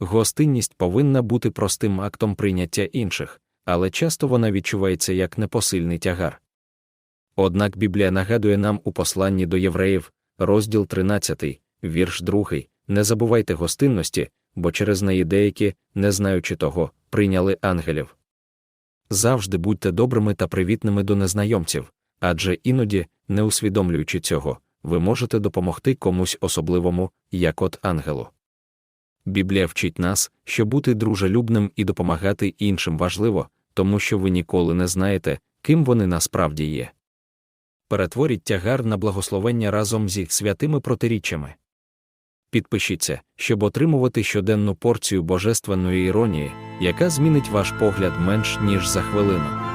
Гостинність повинна бути простим актом прийняття інших, але часто вона відчувається як непосильний тягар. Однак Біблія нагадує нам у посланні до євреїв, розділ 13, вірш 2, не забувайте гостинності, бо через неї деякі, не знаючи того, прийняли ангелів. Завжди будьте добрими та привітними до незнайомців, адже іноді, не усвідомлюючи цього, ви можете допомогти комусь особливому, як от ангелу. Біблія вчить нас, що бути дружелюбним і допомагати іншим важливо, тому що ви ніколи не знаєте, ким вони насправді є. Перетворіть тягар на благословення разом зі святими протиріччями. Підпишіться, щоб отримувати щоденну порцію божественної іронії, яка змінить ваш погляд менш ніж за хвилину.